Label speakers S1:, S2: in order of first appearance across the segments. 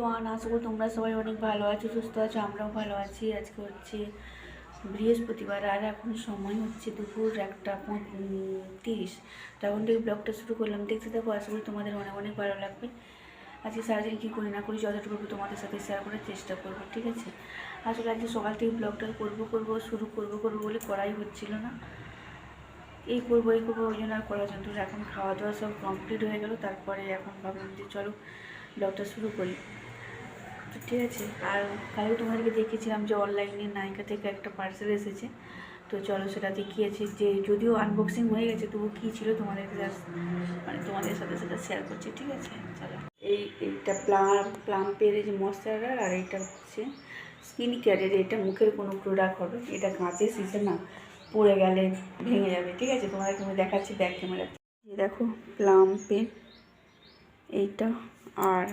S1: Everyone আশা করি তোমরা সবাই অনেক ভালো আছো, সুস্থ আছো, আমরাও ভালো আছি। আজকে হচ্ছে বৃহস্পতিবার আর এখন সময় হচ্ছে দুপুর একটা তিরিশ। তখন থেকে ব্লগটা শুরু করলাম। দেখতে থাকো, আশা করি তোমাদের অনেক অনেক ভালো লাগবে। আজকে সারাদিন কী করি না করি যতটুকু তোমাদের সাথে শেয়ার করার চেষ্টা করব, ঠিক আছে? আসলে আজকে সকাল থেকে ব্লগটা করব করব, শুরু করব করব বলে করাই হচ্ছিল না। এই করব এই করব, ওই জন্য আর করা যেত না। এখন খাওয়া দাওয়া সব কমপ্লিট হয়ে গেল, তারপরে এখন ভাবলাম যে চলো ব্লগটা শুরু করি। ঠিক আছে? আর কালকে তোমাদেরকে দেখেছিলাম যে অনলাইনে নায়িকা থেকে একটা পার্সেল এসেছে। তো চলো সেটা দেখিয়েছি যে যদিও আনবক্সিং হয়ে গেছে, তবু কী ছিল তোমাদেরকে মানে তোমাদের সাথে সেটা শেয়ার করছি, ঠিক আছে? চলো। এই, এইটা প্লাম প্লাম্পের যে ময়শ্চারাইজার আর এইটা হচ্ছে স্কিন কেয়ারের এটা মুখের কোনো প্রোডাক্ট হবে। এটা কাঁচের সিসে না, পড়ে গেলে ভেঙে যাবে, ঠিক আছে? তোমাদেরকে আমি দেখাচ্ছি ব্যাক ক্যামেরাতে এই দেখো প্লাম্পের এইটা আর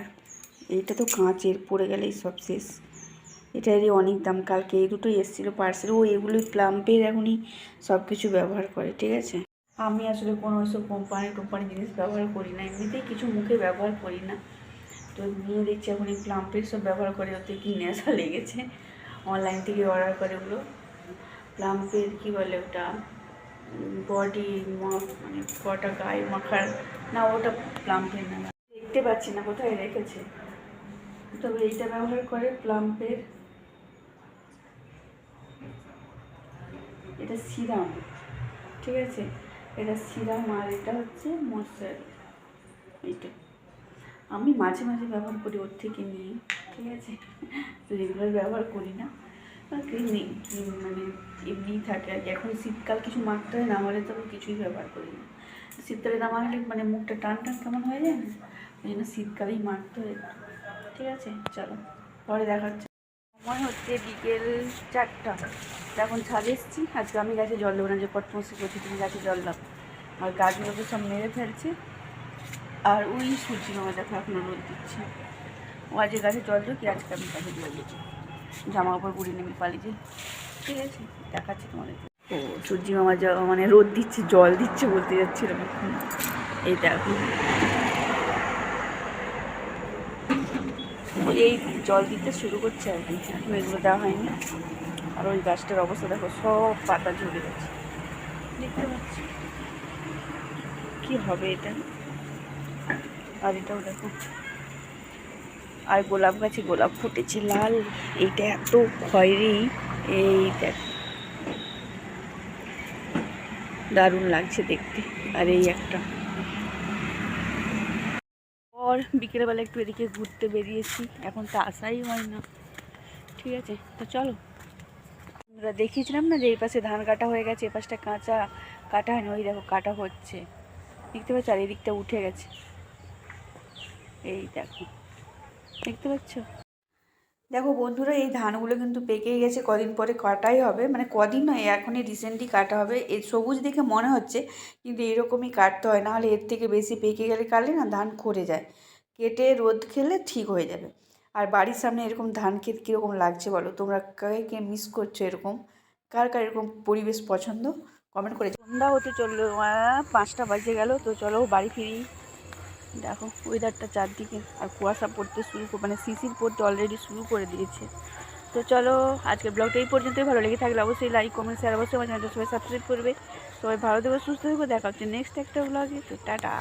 S1: এইটা তো কাঁচের, পড়ে গেলেই সব শেষ। এটারই অনেক দাম। কালকে এই দুটোই এসেছিল পার্সেল ও এগুলোই প্লাম্পের এখনই সব কিছু ব্যবহার করে, ঠিক আছে? আমি আসলে কোনো ওইসব কোম্পানি টোম্পানি জিনিস ব্যবহার করি না। এমনিতেই কিছু মুখে ব্যবহার করি না। তো নিয়ে দেখছি এখন এই প্লাম্পের সব ব্যবহার করে, ওতে কি নেশা লেগেছে। অনলাইন থেকে অর্ডার করে ওগুলো। প্লাম্পের কী বলে ওটা? বডি মানে কটা গায়ে মাখার? না, ওটা প্লাম্পের না। দেখতে পাচ্ছি না, কোথায় রেখেছে? তবে এইটা ব্যবহার করে প্লাম্পের এটা সিরাম, ঠিক আছে? এটা সিরাম আর এটা হচ্ছে মশার এইটা। আমি মাঝে মাঝে ব্যবহার করি, ওর থেকে নিয়ে ঠিক আছে? রেগুলার ব্যবহার করি না। ক্রিম মানে এমনিই থাকে আর কি। এখন শীতকাল কিছু মাখতে হয় না হলে তো আমি কিছুই ব্যবহার করি না। শীতকালে না মাখলে মানে মুখটা টান টান কেমন হয়ে যায় না? ওই জন্য শীতকালেই মারতে হয়। ঠিক আছে? চলো, পরে দেখা হচ্ছে। সময় হচ্ছে বিকেল চারটা। এখন ছাদে এসেছি, আজকে আমি গাছে জল দেবো না, যে পটমসি করছি তুমি গাছে জল দাও। আর গাছগুলোকে সব মেরে ফেলছে। আর ওই সূর্যি মামা দেখো, এখনও রোদ দিচ্ছে। ও আজকে গাছে জল দেবো কি, আজকে আমি গাছে জল দিচ্ছি। জামা কাপড় পুড়ি নেমে পালিয়ে ঠিক আছে, দেখাচ্ছি তোমাদেরকে ও, সূর্যি মামা মানে রোদ দিচ্ছে, জল দিচ্ছে বলতে যাচ্ছিলাম এখন এই দেখো। এই জল দিতে শুরু করছে আর কি। এখন এগুলো দেওয়া হয়নি। আর ওই গাছটার অবস্থা দেখো, সব পাতা ঝরে গেছে। দেখতে পাচ্ছি। কি হবে এটা? আর এটাও দেখো। আর গোলাপ গাছে গোলাপ ফুটেছে লাল। এইটা এত খয়েরি এই দেখো। দারুণ লাগছে দেখতে। আর এই একটা। পর বিকেলবেলা একটু এদিকে ঘুরতে বেরিয়েছি। এখন তো আসাই হয় না। ঠিক আছে, তো চলো। আমরা দেখিয়েছিলাম না যে এই পাশে ধান কাটা হয়ে গেছে এ পাশটা কাঁচা কাটা হয়নি ওই দেখো কাটা হচ্ছে। দেখতে পাচ্ছ? আর এদিকটা উঠে গেছে। এই দেখো। দেখতে পাচ্ছ? দেখো বন্ধুরা, এই ধানগুলো কিন্তু পেকে গেছে, কদিন পরে কাটাই হবে। মানে কদিন নয়, এখনই রিসেন্টলি কাটা হবে। এই সবুজ দেখে মনে হচ্ছে, কিন্তু এরকমই কাটতে হয়। নাহলে এর থেকে বেশি পেকে গেলে কাটলে না ধান খরে যায়। কেটে রোদ খেলে ঠিক হয়ে যাবে। আর বাড়ির সামনে এরকম ধান ক্ষেত কীরকম লাগছে বলো? তোমরা কে কে মিস করছ এরকম? কার কার এরকম পরিবেশ পছন্দ? কমেন্ট করে সন্ধ্যা হতে চলল পাঁচটা বাজে গেল, তো চলো বাড়ি ফিরি। দেখো ওয়েদারটা চারদিকে আর কুয়াশা পড়তে শুরু মানে শিশির পড়তে অলরেডি শুরু করে দিয়েছে। তো চলো, আজকের ব্লগটা এই পর্যন্তই। ভালো লেগে থাকলে অবশ্যই লাইক কমেন্ট শেয়ার অবশ্যই আমার চ্যানেলটা সবাই সাবস্ক্রাইব করবে। সবাই ভালো থেকো, সুস্থ থেকো। দেখা হচ্ছে নেক্সট একটা ব্লগে তো টাটা।